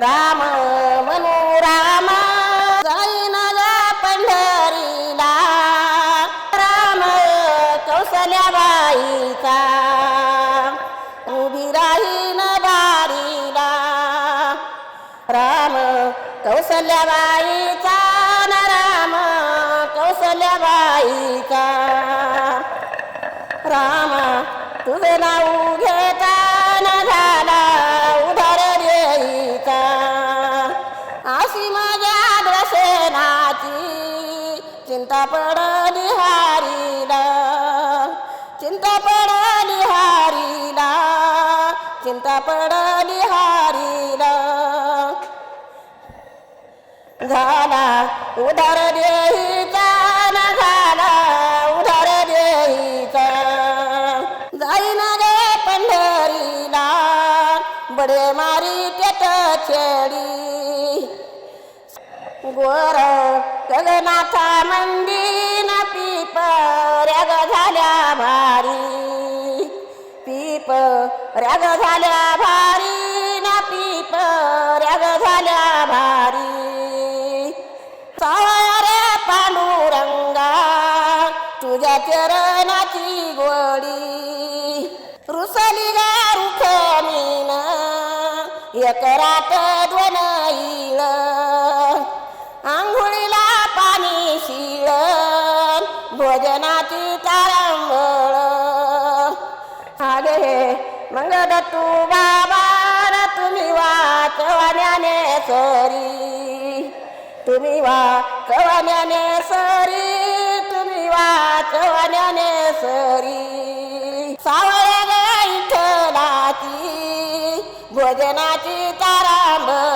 राम म्हणू रामा जाईन पंढरीला. राम कौसल्याबाईचा. उभी राहीन बारीला. राम कौसल्याबाईचा न राम कौसल्याबाईचा. राम तुझे नाव घेता अशी माझ्या दर्शनाची चिंता पडली हारीला चिंता पडली हारीला चिंता पडली हारीला झाला उधार देईचा न झाला उधार देईचा. जाईन गे पंढरीला. बडे मारी त्यात छेडी. गोर गगनाथा मंदिन पीप रग झाल्या भारी. पीप रग झाल्या भारी न पीप रग झाल्या भारी. सारे पांडुरंगा तुझ्या चरणाची गोडी. रुसली गा रुखमीन एक रात दोन भोजनाची तारांबळ आगे मग दत्तू बाबा तुम्ही वाचवण्याने सरी. तुम्ही वाचवण्याने सरी तुम्ही वाचवण्याने सरी. सावळे गे इठलाची भोजनाची तारांबळ